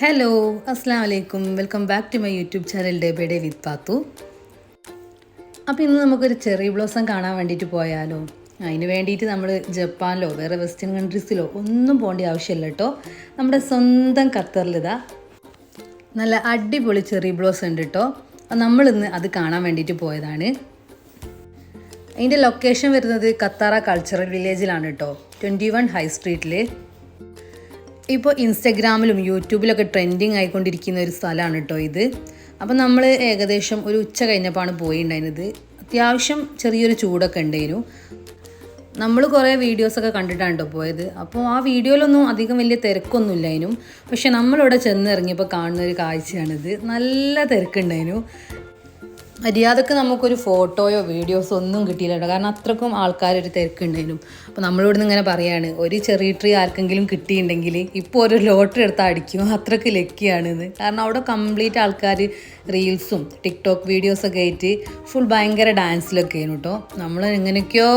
Hello അസ്സാം വലൈക്കും welcome back to my YouTube channel day by day with Pathu അപ്പോൾ ഇന്ന് നമുക്കൊരു ചെറി ബ്ലോസം കാണാൻ വേണ്ടിയിട്ട് പോയാലോ. അതിന് വേണ്ടിയിട്ട് നമ്മൾ ജപ്പാനിലോ വേറെ വെസ്റ്റേൺ കൺട്രീസിലോ ഒന്നും പോകേണ്ട ആവശ്യമില്ല കേട്ടോ നമ്മുടെ സ്വന്തം ഖത്തറിലിതാ നല്ല അടിപൊളി ചെറി ബ്ലോസം ഉണ്ട് കേട്ടോ അപ്പോൾ നമ്മളിന്ന് അത് കാണാൻ വേണ്ടിയിട്ട് പോയതാണ്. അതിന്റെ ലൊക്കേഷൻ വരുന്നത് കത്താറ കൾച്ചറൽ വില്ലേജിലാണ് കേട്ടോ ട്വന്റി വൺ ഹൈ സ്ട്രീറ്റിൽ ഇപ്പോൾ ഇൻസ്റ്റഗ്രാമിലും യൂട്യൂബിലൊക്കെ ട്രെൻഡിങ് ആയിക്കൊണ്ടിരിക്കുന്ന ഒരു സ്ഥലമാണ് കേട്ടോ ഇത്. അപ്പോൾ നമ്മൾ ഏകദേശം ഒരു ഉച്ച കഴിഞ്ഞപ്പോൾ പോയി ഉണ്ടായിരുന്നത് അത്യാവശ്യം ചെറിയൊരു ചൂടൊക്കെ ഉണ്ടായിരുന്നു നമ്മൾ കുറേ വീഡിയോസൊക്കെ കണ്ടിട്ടാണ് കേട്ടോ പോയത്. അപ്പോൾ ആ വീഡിയോയിലൊന്നും അധികം വലിയ തിരക്കൊന്നും ഇല്ലായിരുന്നു. പക്ഷെ നമ്മളിവിടെ ചെന്നിറങ്ങിയപ്പോൾ കാണുന്ന ഒരു കാഴ്ചയാണിത്. നല്ല തിരക്കുണ്ടായിരുന്നു. മര്യാദയ്ക്ക് നമുക്കൊരു ഫോട്ടോയോ വീഡിയോസോ ഒന്നും കിട്ടിയില്ല കേട്ടോ. കാരണം അത്രക്കും ആൾക്കാരൊരു തിരക്കുണ്ടായിരുന്നു. അപ്പോൾ നമ്മളിവിടുന്ന് ഇങ്ങനെ പറയാണ് ഒരു ചെറിയ ട്രീ ആർക്കെങ്കിലും കിട്ടിയിട്ടുണ്ടെങ്കിൽ ഇപ്പോൾ ഒരു ലോട്ടറി എടുത്ത് അടിക്കും. അത്രയ്ക്ക് ലക്കിയാണെന്ന്. കാരണം അവിടെ കംപ്ലീറ്റ് ആൾക്കാർ റീൽസും ടിക്ടോക്ക് വീഡിയോസൊക്കെ ആയിട്ട് ഫുൾ ഭയങ്കര ഡാൻസിലൊക്കെ ആയിരുന്നു കേട്ടോ. നമ്മൾ എങ്ങനെയൊക്കെയോ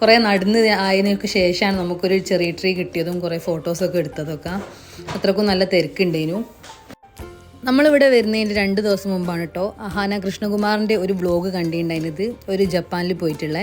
കുറേ നടന്ന് ആയതിനൊക്കെ ശേഷമാണ് നമുക്കൊരു ചെറിയ ട്രീ കിട്ടിയതും കുറേ ഫോട്ടോസൊക്കെ എടുത്തതൊക്കെ. അത്രക്കും നല്ല തിരക്കുണ്ടായിരുന്നു. നമ്മളിവിടെ വരുന്നതിന് രണ്ട് ദിവസം മുമ്പാണ് കേട്ടോ. അഹാന കൃഷ്ണകുമാറിന്റെ ഒരു വ്ലോഗ് കണ്ടിട്ടുണ്ടായിരുന്നത് ഒരു ജപ്പാനിൽ പോയിട്ടുള്ള.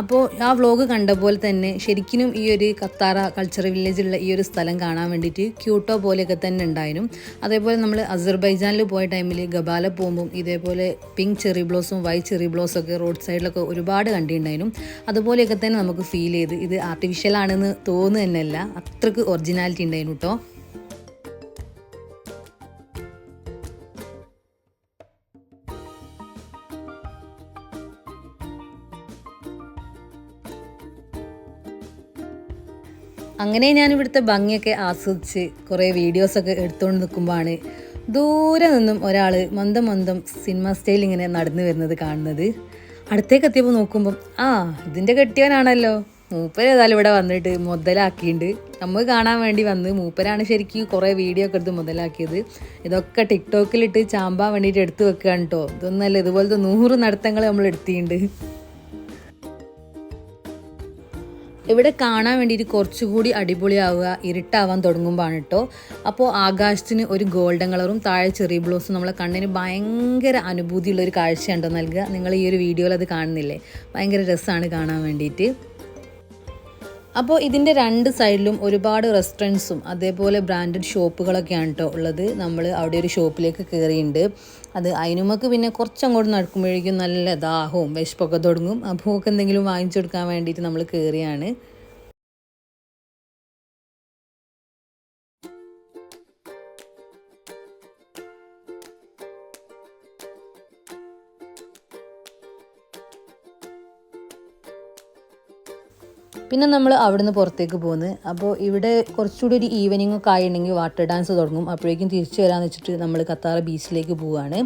അപ്പോൾ ആ വ്ലോഗ് കണ്ട പോലെ തന്നെ ശരിക്കും ഈ ഒരു കത്താറ കൾച്ചറൽ വില്ലേജിലുള്ള ഈ ഒരു സ്ഥലം കാണാൻ വേണ്ടിയിട്ട് ക്യൂട്ടോ പോലെയൊക്കെ തന്നെ ഉണ്ടായിരുന്നു. അതേപോലെ നമ്മൾ അസർബൈജാനിൽ പോയ ടൈമിൽ ഗബാല പോകുമ്പം ഇതേപോലെ പിങ്ക് ചെറി ബ്ലോസും വൈറ്റ് ചെറി ബ്ലോസും ഒക്കെ റോഡ് സൈഡിലൊക്കെ ഒരുപാട് കണ്ടിട്ടുണ്ടായിരുന്നു. അതുപോലെയൊക്കെ തന്നെ നമുക്ക് ഫീൽ ചെയ്ത് ഇത് ആർട്ടിഫിഷ്യൽ ആണെന്ന് തോന്നുന്നു തന്നെയല്ല അത്രയ്ക്ക് ഒറിജിനാലിറ്റി ഉണ്ടായിരുന്നു കേട്ടോ. അങ്ങനെ ഞാൻ ഇവിടുത്തെ ഭംഗിയൊക്കെ ആസ്വദിച്ച് കുറേ വീഡിയോസൊക്കെ എടുത്തുകൊണ്ട് നിൽക്കുമ്പോഴാണ് ദൂരെ നിന്നും ഒരാൾ മന്ദം മന്ദം സിനിമ സ്റ്റൈൽ ഇങ്ങനെ നടന്നു വരുന്നത് കാണുന്നത്. അടുത്തേക്ക് എത്തിയപ്പോൾ നോക്കുമ്പം ആ ഇതിന്റെ കെട്ടിയവനാണല്ലോ. മൂപ്പര് ഏതായാലും ഇവിടെ വന്നിട്ട് മുതലാക്കിയിട്ടുണ്ട് നമ്മൾ കാണാൻ വേണ്ടി വന്ന് മൂപ്പരാണ് ശരിക്കും കുറേ വീഡിയോ ഒക്കെ എടുത്ത് മുതലാക്കിയത്. ഇതൊക്കെ ടിക്ടോക്കിലിട്ട് ചാമ്പാൻ വേണ്ടിയിട്ട് എടുത്ത് വെക്കുകയാണ് കേട്ടോ ഇതൊന്നല്ല ഇതുപോലത്തെ നൂറ് നടത്തങ്ങൾ നമ്മൾ എടുത്തിട്ടുണ്ട് ഇവിടെ കാണാൻ വേണ്ടിയിട്ട് കുറച്ചുകൂടി അടിപൊളിയാവുക ഇരുട്ടാവാൻ തുടങ്ങുമ്പോഴാണ് കേട്ടോ അപ്പോൾ ആകാശത്തിന് ഒരു ഗോൾഡൻ കളറും താഴെ ചെറിയ ബ്ലൗസും നമ്മളെ കണ്ണിന് ഭയങ്കര അനുഭൂതിയുള്ള ഒരു കാഴ്ചയുണ്ടോ നൽകുക. നിങ്ങൾ ഈ ഒരു വീഡിയോയിൽ അത് കാണുന്നില്ലേ? ഭയങ്കര രസമാണ് കാണാൻ വേണ്ടിയിട്ട്. അപ്പോൾ ഇതിന്റെ രണ്ട് സൈഡിലും ഒരുപാട് റെസ്റ്റോറന്റ്സും അതേപോലെ ബ്രാൻഡഡ് ഷോപ്പുകളൊക്കെയാണ് കേട്ടോ ഉള്ളത്. നമ്മൾ അവിടെ ഒരു ഷോപ്പിലേക്ക് കയറിയിട്ടുണ്ട് അത് അതിനുമൊക്കെ പിന്നെ കുറച്ചങ്ങോട്ട് നടക്കുമ്പോഴേക്കും നല്ല ദാഹവും വിശപ്പൊക്കെ തുടങ്ങും. അപ്പോൾ എന്തെങ്കിലും വാങ്ങിച്ചു കൊടുക്കാൻ വേണ്ടിയിട്ട് നമ്മൾ കയറിയാണ് പിന്നെ നമ്മൾ അവിടുന്ന് പുറത്തേക്ക് പോകുന്നത് അപ്പോൾ ഇവിടെ കുറച്ചുകൂടി ഒരു ഈവനിങ് ഒക്കെ ആയിട്ടുണ്ടെങ്കിൽ വാട്ടർ ഡാൻസ് തുടങ്ങും. അപ്പോഴേക്കും തിരിച്ചു വരാമെന്ന് വെച്ചിട്ട് നമ്മൾ കത്താറ ബീച്ചിലേക്ക് പോവുകയാണ്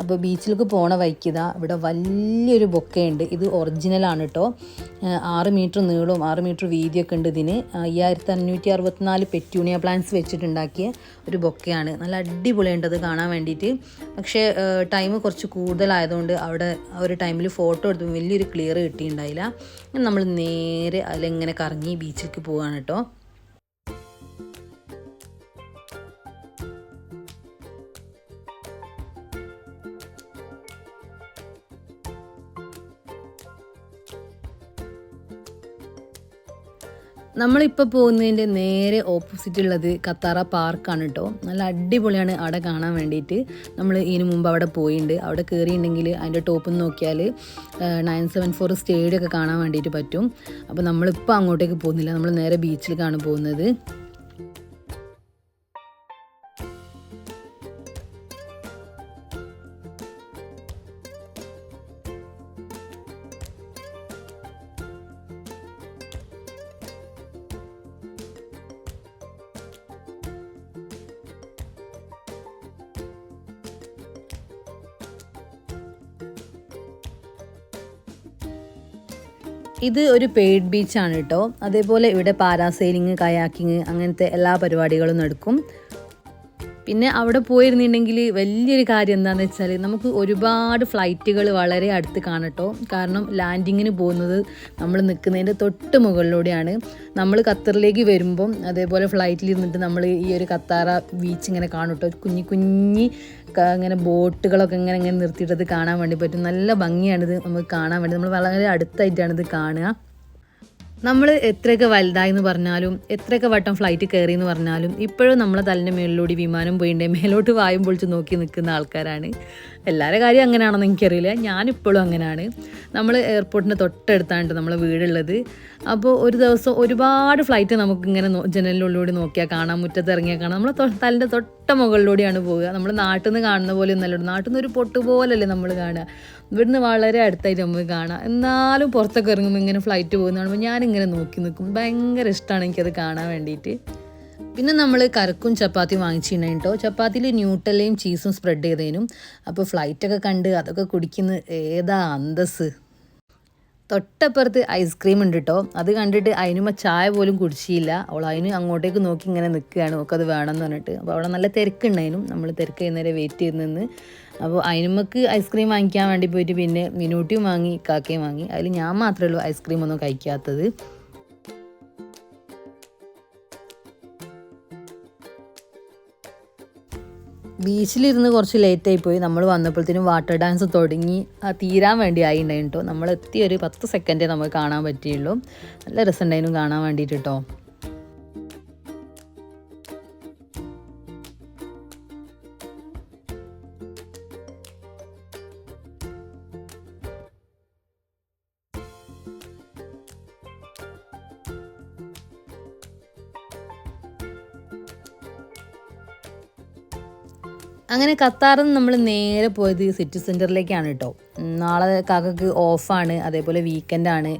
അപ്പോൾ ബീച്ചിലേക്ക് പോണ വൈക്കിത ഇവിടെ വലിയൊരു ബൊക്കയുണ്ട്. ഇത് ഒറിജിനലാണ് കേട്ടോ ആറ് മീറ്റർ നീളവും ആറ് മീറ്റർ വീതിയൊക്കെ ഉണ്ട് ഇതിന്. അയ്യായിരത്തി അഞ്ഞൂറ്റി അറുപത്തിനാല് പെറ്റൂണിയ പ്ലാന്റ്സ് വെച്ചിട്ടുണ്ടാക്കിയ ഒരു ബൊക്കയാണ്. നല്ല അടിപൊളിയുണ്ട് അത് കാണാൻ വേണ്ടിയിട്ട് പക്ഷേ ടൈം കുറച്ച് കൂടുതലായതുകൊണ്ട് അവിടെ ആ ഒരു ടൈമിൽ ഫോട്ടോ എടുത്തു വലിയൊരു ക്ലിയർ കിട്ടിയിട്ടുണ്ടായില്ല. നമ്മൾ നേരെ അതിലെങ്ങനെ കറങ്ങി ബീച്ചിലേക്ക് പോവാണ് കേട്ടോ. നമ്മളിപ്പോൾ പോകുന്നതിന്റെ നേരെ ഓപ്പോസിറ്റ് ഉള്ളത് കത്താറ പാർക്കാണ് കേട്ടോ നല്ല അടിപൊളിയാണ് അവിടെ കാണാൻ വേണ്ടിയിട്ട്. നമ്മൾ ഇതിന് മുമ്പ് അവിടെ പോയിട്ടുണ്ട് അവിടെ കയറിയിട്ടുണ്ടെങ്കിൽ അതിന്റെ ടോപ്പിൽ നിന്ന് നോക്കിയാൽ നയൻ സെവൻ ഫോർ സ്റ്റേഡിയൊക്കെ കാണാൻ വേണ്ടിയിട്ട് പറ്റും. അപ്പോൾ നമ്മളിപ്പോൾ അങ്ങോട്ടേക്ക് പോകുന്നില്ല. നമ്മൾ നേരെ ബീച്ചിലേക്കാണ് പോകുന്നത്. ഇത് ഒരു പെയ്ഡ് ബീച്ചാണ് കേട്ടോ അതേപോലെ ഇവിടെ പാരാസെയിലിങ് കയാക്കിങ് അങ്ങനത്തെ എല്ലാ പരിപാടികളും നടക്കും. പിന്നെ അവിടെ പോയിരുന്നുണ്ടെങ്കിൽ വലിയൊരു കാര്യം എന്താണെന്ന് വെച്ചാൽ നമുക്ക് ഒരുപാട് ഫ്ലൈറ്റുകൾ വളരെ അടുത്ത് കാണട്ടോ. കാരണം ലാൻഡിങ്ങിന് പോകുന്നത് നമ്മൾ നിൽക്കുന്നതിന്റെ തൊട്ട് മുകളിലൂടെയാണ്. നമ്മൾ ഖത്തറിലേക്ക് വരുമ്പം അതേപോലെ ഫ്ലൈറ്റിൽ ഇരുന്നിട്ട് നമ്മൾ ഈ ഒരു കത്താറ ബീച്ച് ഇങ്ങനെ കാണട്ടോ. കുഞ്ഞു കുഞ്ഞി അങ്ങനെ ബോട്ടുകളൊക്കെ ഇങ്ങനെ ഇങ്ങനെ നിർത്തിയിട്ടത് കാണാൻ വേണ്ടി പറ്റും. നല്ല ഭംഗിയാണിത് നമുക്ക് കാണാൻ വേണ്ടി. നമ്മൾ വളരെ അടുത്തായിട്ടാണ് ഇത് കാണുക. നമ്മൾ എത്രയൊക്കെ വലുതായി എന്ന് പറഞ്ഞാലും എത്രയൊക്കെ വട്ടം ഫ്ലൈറ്റ് കയറി എന്ന് പറഞ്ഞാലും ഇപ്പോഴും നമ്മളെ തലിന്റെ മേളിലൂടെ വിമാനം പോയിണ്ടേ മേലോട്ട് വായും പൊളിച്ച് നോക്കി നിൽക്കുന്ന ആൾക്കാരാണ്. എല്ലാവരുടെ കാര്യം അങ്ങനെയാണെന്ന് എനിക്കറിയില്ല. ഞാനിപ്പോഴും അങ്ങനെയാണ്. നമ്മൾ എയർപോർട്ടിന്റെ തൊട്ടടുത്താണ് നമ്മളെ വീടുള്ളത്. അപ്പോൾ ഒരു ദിവസം ഒരുപാട് ഫ്ലൈറ്റ് നമുക്കിങ്ങനെ ജനലിനുള്ളിലൂടെ നോക്കിയാൽ കാണാം മുറ്റത്ത് ഇറങ്ങിയാൽ കാണാം. നമ്മൾ തലിന്റെ തൊട്ട മുകളിലൂടെയാണ് പോവുക. നമ്മൾ നാട്ടിൽ നിന്ന് കാണുന്ന പോലെ ഒന്നല്ല നാട്ടിൽ നിന്ന് ഒരു പൊട്ട് പോലല്ലേ നമ്മൾ കാണുക. ഇവിടുന്ന് വളരെ അടുത്തായിട്ട് നമുക്ക് കാണാം. എന്നാലും പുറത്തൊക്കെ ഇറങ്ങുമ്പോൾ ഇങ്ങനെ ഫ്ലൈറ്റ് പോകുന്ന കാണുമ്പോൾ ഞാനിങ്ങനെ നോക്കി നിൽക്കും. ഭയങ്കര ഇഷ്ടമാണ് എനിക്കത് കാണാൻ വേണ്ടിയിട്ട് പിന്നെ നമ്മൾ കറക്കും ചപ്പാത്തി വാങ്ങിച്ചിട്ടുണ്ടായി കേട്ടോ ചപ്പാത്തിയിൽ ന്യൂട്ടലയും ചീസും സ്പ്രെഡ് ചെയ്തതിനും അപ്പോൾ ഫ്ലൈറ്റൊക്കെ കണ്ട് അതൊക്കെ കുടിക്കുന്ന ഏതാ അന്തസ് തൊട്ടപ്പുറത്ത് ഐസ്ക്രീം ഉണ്ട് കേട്ടോ അത് കണ്ടിട്ട് അതിനുമ്മ ചായ പോലും കുടിച്ചില്ല. അവൾ അതിന് അങ്ങോട്ടേക്ക് നോക്കി ഇങ്ങനെ നിൽക്കുകയാണ്. അത് വേണമെന്ന് പറഞ്ഞിട്ട്. അപ്പോൾ അവിടെ നല്ല തിരക്കുണ്ടായിരുന്നു. നമ്മൾ തിരക്ക് ചെയ്യുന്നവരെ വെയിറ്റ് ചെയ്ത് നിന്ന്. അപ്പോൾ അതിനുമ്മക്ക് ഐസ്ക്രീം വാങ്ങിക്കാൻ വേണ്ടി പോയിട്ട് പിന്നെ മിനൂട്ടിയും വാങ്ങി കാക്കയും വാങ്ങി. അതിൽ ഞാൻ മാത്രമേ ഉള്ളൂ ഐസ്ക്രീം ഒന്നും കഴിക്കാത്തത്. ബീച്ചിലിരുന്ന് കുറച്ച് ലേറ്റായി പോയി നമ്മൾ വന്നപ്പോഴത്തേനും വാട്ടർ ഡാൻസ് തുടങ്ങി തീരാൻ വേണ്ടി ആയി കേട്ടോ നമ്മൾ എത്തിയൊരു ഒരു പത്ത് സെക്കൻഡേ നമുക്ക് കാണാൻ പറ്റിയുള്ളൂ. നല്ല രസമുണ്ടായിരുന്നു കാണാൻ വേണ്ടിയിട്ട് കേട്ടോ അങ്ങനെ ഖത്താറിൽ നിന്ന് നമ്മൾ നേരെ പോയത് സിറ്റി സെന്ററിലേക്കാണ് കേട്ടോ നാളെ കാക്കക്ക് ഓഫാണ് അതേപോലെ വീക്കെൻഡാണ്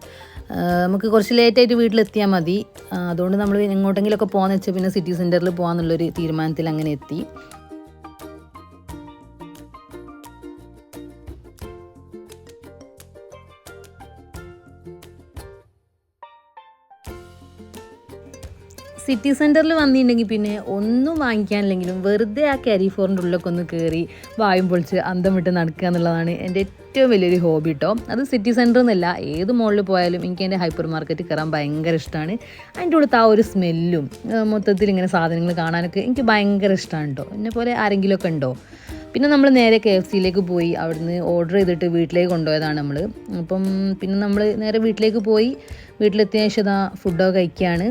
നമുക്ക് കുറച്ച് ലേറ്റായിട്ട് വീട്ടിലെത്തിയാൽ മതി. അതുകൊണ്ട് നമ്മൾ എങ്ങോട്ടെങ്കിലുമൊക്കെ പോകാന്ന് വെച്ചാൽ പിന്നെ സിറ്റി സെന്ററിൽ പോകാമെന്നുള്ളൊരു തീരുമാനത്തിൽ അങ്ങനെ എത്തി. സിറ്റി സെന്ററിൽ വന്നിട്ടുണ്ടെങ്കിൽ പിന്നെ ഒന്നും വാങ്ങിക്കാനില്ലെങ്കിലും വെറുതെ ആ ക്യാരി ഫോറിന്റെ ഉള്ളിലൊക്കെ ഒന്ന് കയറി വായും പൊളിച്ച് അന്തം വിട്ട് നടക്കുക എന്നുള്ളതാണ് എന്റെ ഏറ്റവും വലിയൊരു ഹോബി കേട്ടോ അത് സിറ്റി സെന്റർ എന്നല്ല ഏത് മോളിൽ പോയാലും എനിക്ക് എന്റെ ഹൈപ്പർ മാർക്കറ്റ് കയറാൻ ഭയങ്കര ഇഷ്ടമാണ് അതിന്റെ ഉള്ളത്തെ ആ ഒരു സ്മെല്ലും മൊത്തത്തിൽ ഇങ്ങനെ സാധനങ്ങൾ കാണാനൊക്കെ എനിക്ക് ഭയങ്കര ഇഷ്ടമാണ് കേട്ടോ എന്നെ പോലെ ആരെങ്കിലുമൊക്കെ ഉണ്ടോ? പിന്നെ നമ്മൾ നേരെ കെ എഫ് സിയിലേക്ക് പോയി അവിടുന്ന് ഓർഡർ ചെയ്തിട്ട് വീട്ടിലേക്ക് കൊണ്ടുപോയതാണ് നമ്മൾ അപ്പം പിന്നെ നമ്മൾ നേരെ വീട്ടിലേക്ക് പോയി വീട്ടിലെത്തിയ ശേഷം ഫുഡൊക്കെ കഴിക്കുകയാണ്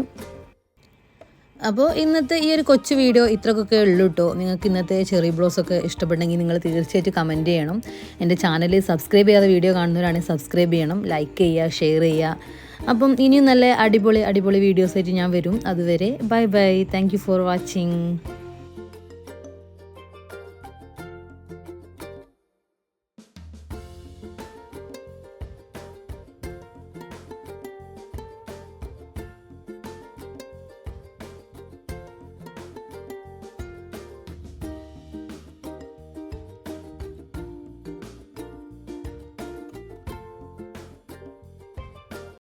അപ്പോൾ ഇന്നത്തെ ഈ ഒരു കൊച്ചു വീഡിയോ ഇത്രക്കൊക്കെ ഉള്ളൂ കേട്ടോ നിങ്ങൾക്ക് ഇന്നത്തെ ചെറി ബ്ലോസ് ഒക്കെ ഇഷ്ടപ്പെട്ടെങ്കിൽ നിങ്ങൾ തീർച്ചയായിട്ടും കമന്റ് ചെയ്യണം. എന്റെ ചാനൽ സബ്സ്ക്രൈബ് ചെയ്യാതെ വീഡിയോ കാണുന്നവരാണെങ്കിൽ സബ്സ്ക്രൈബ് ചെയ്യണം. ലൈക്ക് ചെയ്യുക ഷെയർ ചെയ്യുക. അപ്പം ഇനിയും നല്ല അടിപൊളി അടിപൊളി വീഡിയോസ് ആയിട്ട് ഞാൻ വരും. അതുവരെ bye bye thank for watching